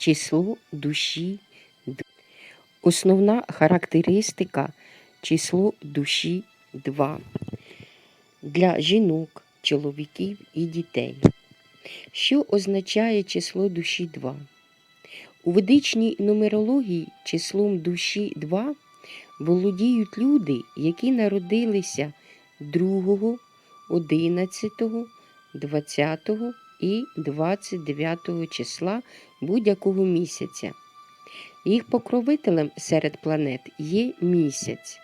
число душі. Основна характеристика число душі 2 для жінок, чоловіків і дітей. Що означає число душі 2? У ведичній нумерології числом душі 2 володіють люди, які народилися 2, 11, 20 і 29 числа будь-якого місяця. Їх покровителем серед планет є місяць,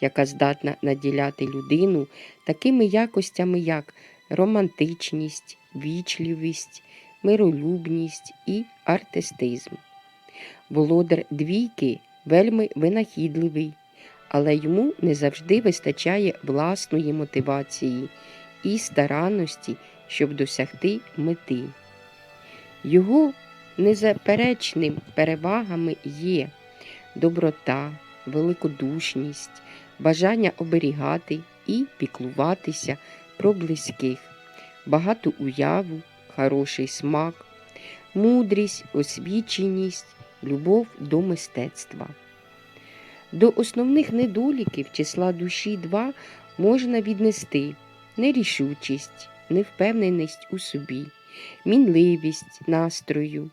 яка здатна наділяти людину такими якостями, як романтичність, вічливість, миролюбність і артистизм. Володар двійки вельми винахідливий, але йому не завжди вистачає власної мотивації і старанності, щоб досягти мети. Його незаперечним перевагами є доброта, великодушність, бажання оберігати і піклуватися про близьких, багату уяву, хороший смак, мудрість, освіченість, любов до мистецтва. До основних недоліків числа душі 2 можна віднести нерішучість, невпевненість у собі, мінливість настрою,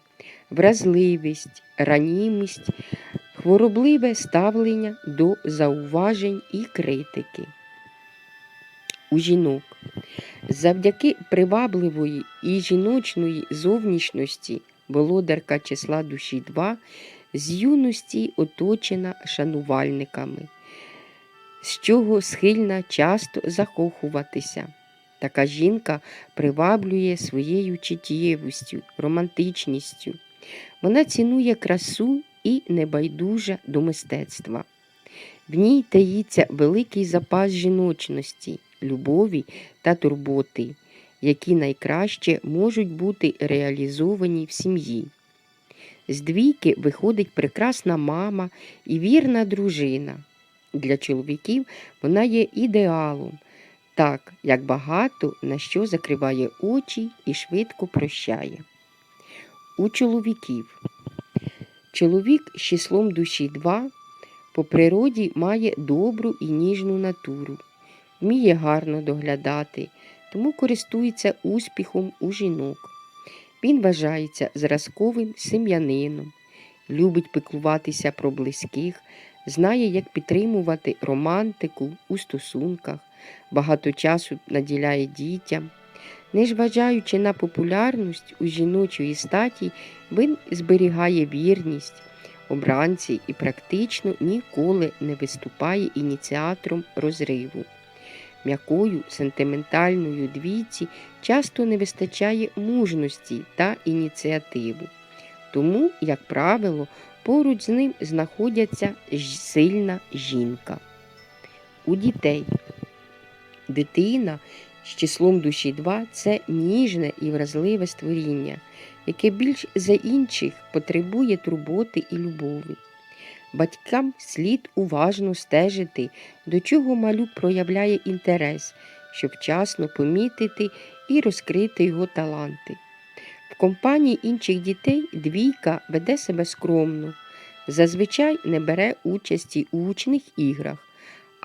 вразливість, ранімість, хворобливе ставлення до зауважень і критики. У жінок завдяки привабливої і жіночної зовнішності володарка числа душі 2 з юності оточена шанувальниками, з чого схильна часто закохуватися. Така жінка приваблює своєю чуттєвістю, романтичністю. Вона цінує красу і небайдужа до мистецтва. В ній таїться великий запас жіночності, любові та турботи, які найкраще можуть бути реалізовані в сім'ї. З двійки виходить прекрасна мама і вірна дружина. Для чоловіків вона є ідеалом, так як багато на що закриває очі і швидко прощає. У чоловіків чоловік з числом душі 2 по природі має добру і ніжну натуру, вміє гарно доглядати, тому користується успіхом у жінок. Він вважається зразковим сем'янином, любить піклуватися про близьких, знає, як підтримувати романтику у стосунках, багато часу наділяє дітям. Незважаючи на популярність у жіночої статі, він зберігає вірність обранці і практично ніколи не виступає ініціатором розриву. М'якою сентиментальною двійці часто не вистачає мужності та ініціативу. Тому, як правило, поруч з ним знаходяться сильна жінка. У дітей дитина з числом душі 2 це ніжне і вразливе створіння, яке більш за інших потребує турботи і любові. Батькам слід уважно стежити, до чого малюк проявляє інтерес, щоб вчасно помітити і розкрити його таланти. В компанії інших дітей двійка веде себе скромно, зазвичай не бере участі у гучних іграх,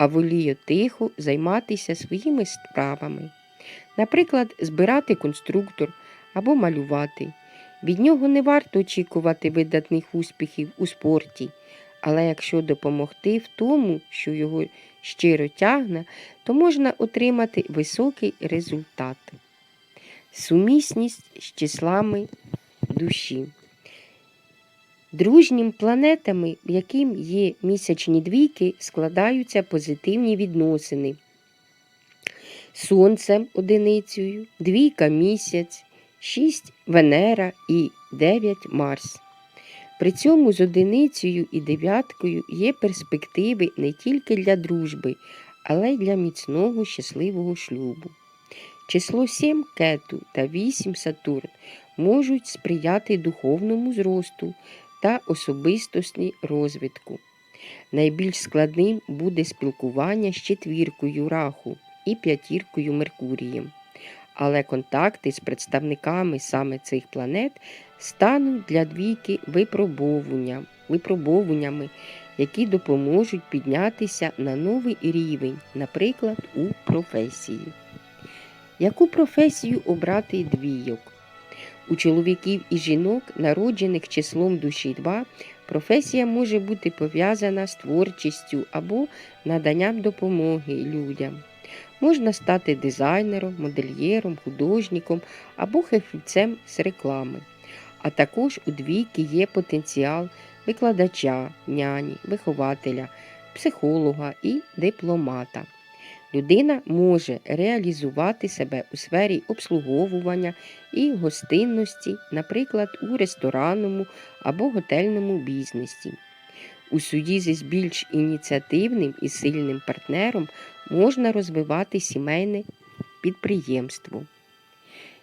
а воліє тихо займатися своїми справами. Наприклад, збирати конструктор або малювати. Від нього не варто очікувати видатних успіхів у спорті, але якщо допомогти в тому, що його щиро тягне, то можна отримати високий результат. Сумісність з числами душі. Дружнім планетами, яким є місячні двійки, складаються позитивні відносини. Сонцем одиницею, двійка місяць, 6 Венера і 9 Марс. При цьому з одиницею і дев'яткою є перспективи не тільки для дружби, але й для міцного щасливого шлюбу. Число 7 кету та 8 Сатурн можуть сприяти духовному зросту та особистості розвитку. Найбільш складним буде спілкування з четвіркою раху і п'ятіркою Меркурієм. Але контакти з представниками саме цих планет стануть для двійки випробовування, випробовуваннями, які допоможуть піднятися на новий рівень, наприклад, у професії. Яку професію обрати двійок? У чоловіків і жінок, народжених числом душі 2, професія може бути пов'язана з творчістю або наданням допомоги людям. Можна стати дизайнером, модельєром, художником або фахівцем з реклами. А також у двійки є потенціал викладача, няні, вихователя, психолога і дипломата. Людина може реалізувати себе у сфері обслуговування і гостинності, наприклад, у ресторанному або готельному бізнесі. У суді з більш ініціативним і сильним партнером можна розвивати сімейне підприємство.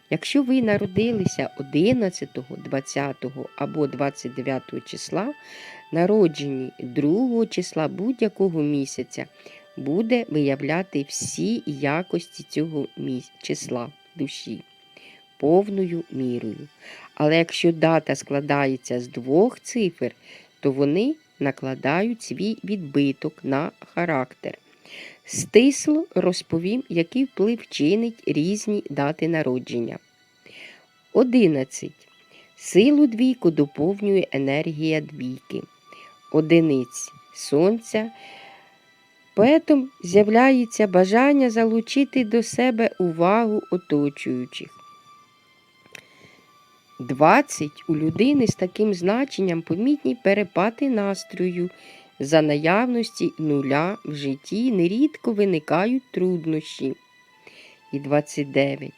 Якщо ви народилися 11, 20 або 29 числа, народжені 2 числа будь-якого місяця, буде виявляти всі якості цього числа душі повною мірою. Але якщо дата складається з двох цифр, то вони накладають свій відбиток на характер. Стисло розповім, який вплив чинить різні дати народження. 11. Силу двійку доповнює енергія двійки. Одиниць сонця. Поетом з'являється бажання залучити до себе увагу оточуючих. 20. У людини з таким значенням помітні перепади настрою. За наявності нуля в житті нерідко виникають труднощі. І 29.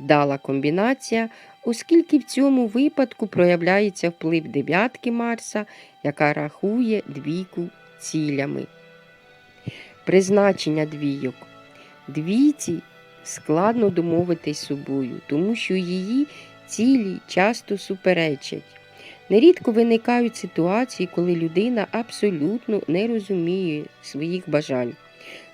Вдала комбінація, оскільки в цьому випадку проявляється вплив дев'ятки Марса, яка рахує двійку цілями. Призначення двійок. Двійці складно домовитись собою, тому що її цілі часто суперечать. Нерідко виникають ситуації, коли людина абсолютно не розуміє своїх бажань.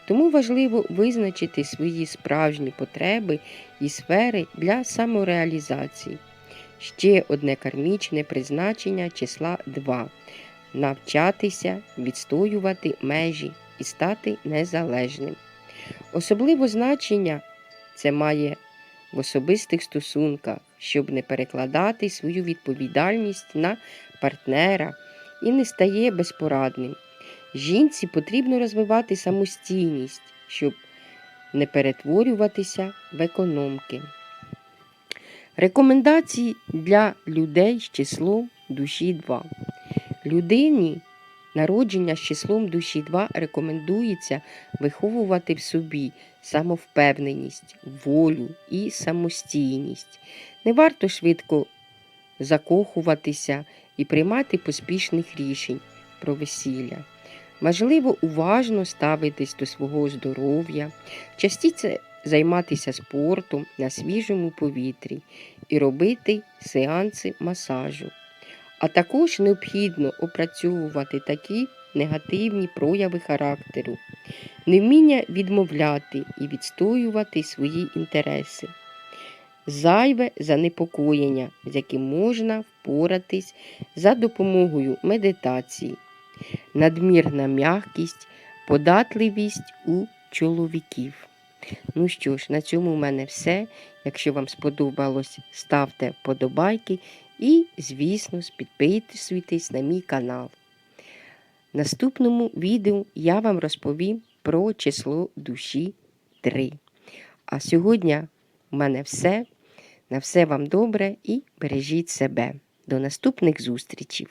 Тому важливо визначити свої справжні потреби і сфери для самореалізації. Ще одне кармічне призначення числа 2 навчатися, відстоювати межі і стати незалежним. Особливо значення це має в особистих стосунках, щоб не перекладати свою відповідальність на партнера і не стає безпорадним. Жінці потрібно розвивати самостійність, щоб не перетворюватися в економки. Рекомендації для людей з числом душі 2. Людині народження з числом душі 2 рекомендується виховувати в собі самовпевненість, волю і самостійність. Не варто швидко закохуватися і приймати поспішних рішень про весілля. Важливо уважно ставитись до свого здоров'я, частіше займатися спортом на свіжому повітрі і робити сеанси масажу. А також необхідно опрацьовувати такі негативні прояви характеру, невміння відмовляти і відстоювати свої інтереси, зайве занепокоєння, з яким можна впоратись за допомогою медитації, надмірна м'якість, податливість у чоловіків. Ну що ж, на цьому в мене все. Якщо вам сподобалось, ставте вподобайки і, звісно, підписуйтесь на мій канал. В наступному відео я вам розповім про число душі 3. А сьогодні в мене все. На все вам добре і бережіть себе. До наступних зустрічей!